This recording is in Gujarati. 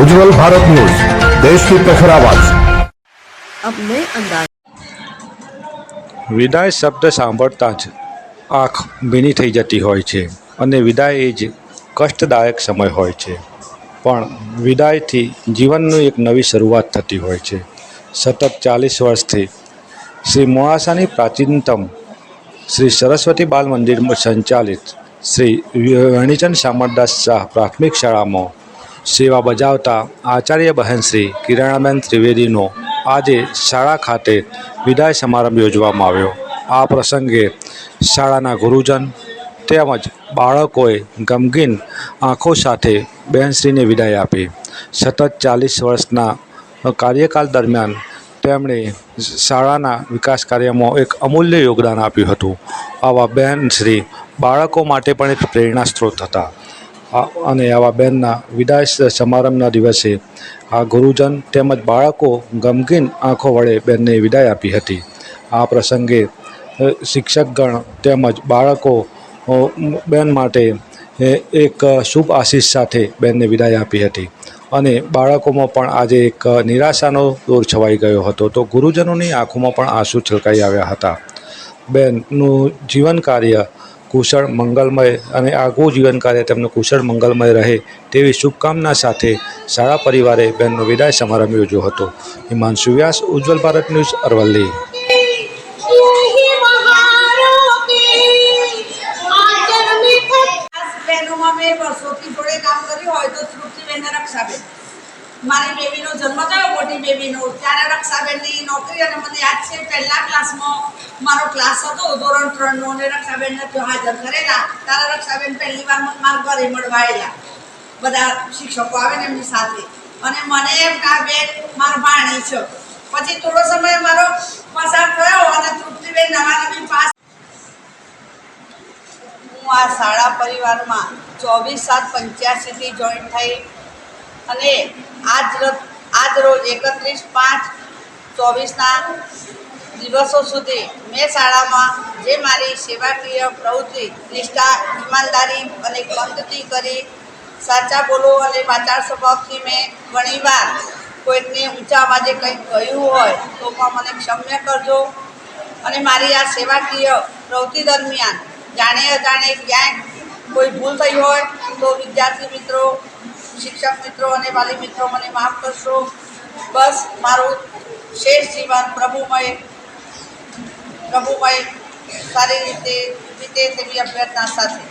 उज्जवल भारत न्यूज देश की प्रखर आवाज अब नए अंदाज વિદાય શબ્દ સાંભળતા જ આંખ ભીની થઈ જતી હોય છે અને વિદાય એ જ કષ્ટદાયક સમય હોય છે પણ વિદાયથી જીવનની એક નવી શરૂઆત થતી હોય છે સતત ચાલીસ વર્ષથી શ્રી મોડાસાની પ્રાચીનતમ શ્રી સરસ્વતી બાલ મંદિરમાં સંચાલિત શ્રી વેણીચંદ શામળદાસ શાહ પ્રાથમિક શાળામાં સેવા બજાવતા આચાર્ય બહેન શ્રી કિરણાબેન ત્રિવેદીનો આજે શાળા ખાતે વિદાય સમારંભ યોજવામાં આવ્યો. આ પ્રસંગે શાળાના ગુરુજન તેમજ બાળકોએ ગમગીન આંખો સાથે બહેનશ્રીને વિદાય આપી. સતત ચાલીસ વર્ષના કાર્યકાળ દરમિયાન તેમણે શાળાના વિકાસ કાર્યમાં એક અમૂલ્ય યોગદાન આપ્યું હતું. આવા બહેનશ્રી બાળકો માટે પણ એક પ્રેરણા સ્ત્રોત હતા. અને આવા બહેનના વિદાય સમારંભના દિવસે આ ગુરુજન તેમજ બાળકો ગમગીન આંખો વડે બેનને વિદાય આપી હતી. આ પ્રસંગે શિક્ષકગણ તેમજ બાળકો બહેન માટે એક શુભ આશીષ સાથે બેનને વિદાય આપી હતી. અને બાળકોમાં પણ આજે એક નિરાશાનો દોર છવાઈ ગયો હતો. તો ગુરુજનોની આંખોમાં પણ આંસુ છલકાઈ આવ્યા હતા. બેનનું જીવન કાર્ય કુશળ, મંગલમય અને આગવું જીવન કાર્ય તેમનું કુશળ, મંગલમય રહે તેવી શુભકામના સાથે શાળા પરિવારે બહેનનો વિદાય સમારંભ યોજ્યો હતો. હિમાંશુ વ્યાસ, ઉજ્જવલ ભારત ન્યૂઝ, અરવલ્લી. વર્ષોથી જોડે કામ કર્યું હોય તો શ્રુતિબેન રક્ષાબેન મારી બેબીનો જન્મ થયો, મોટી બેબીનો. ત્યારે રક્ષાબેનની નોકરી અને મને યાદ છે, પહેલા ક્લાસમાં મારો ક્લાસ હતો, ધોરણ ત્રણનો, અને રક્ષાબેનને ત્યાં હાજર કરેલા ત્યારે રક્ષાબેન પહેલી વાર મને મારા ઘરે મળવા બધા શિક્ષકો આવે ને એમની સાથે. અને મને એમ કે બેન, મારા ભાણી છે. પછી થોડો સમય મારો પસાર થયો, અને તૃપ્તિબેન નવા નવી પાસ હું આ શાળા પરિવારમાં ચોવીસ સાત પંચ્યાસીથી જોઈન થઈ અને આજ આજ રોજ એકત્રીસ પાંચ ચોવીસના દિવસો સુધી મેં શાળામાં જે મારી સેવાકીય પ્રવૃત્તિ, નિષ્ઠા, ઈમાનદારી અને બંધથી કરી, સાચા બોલો અને વાચાર સ્વભાવથી મેં ઘણીવાર કોઈકને ઊંચા અવાજે કંઈક કહ્યું હોય તો પણ મને ક્ષમ્ય કરજો. અને મારી આ સેવાકીય પ્રવૃત્તિ દરમિયાન જાણે અજાણે ક્યાંક કોઈ ભૂલ થઈ હોય, તો વિદ્યાર્થી મિત્રો, શિક્ષક મિત્રો અને વાલી મિત્રો મને માફ કરશો. બસ મારું શેષ જીવન પ્રભુમય પ્રભુમય સારી રીતે વીતે તેવી અભ્યર્થના સાથે.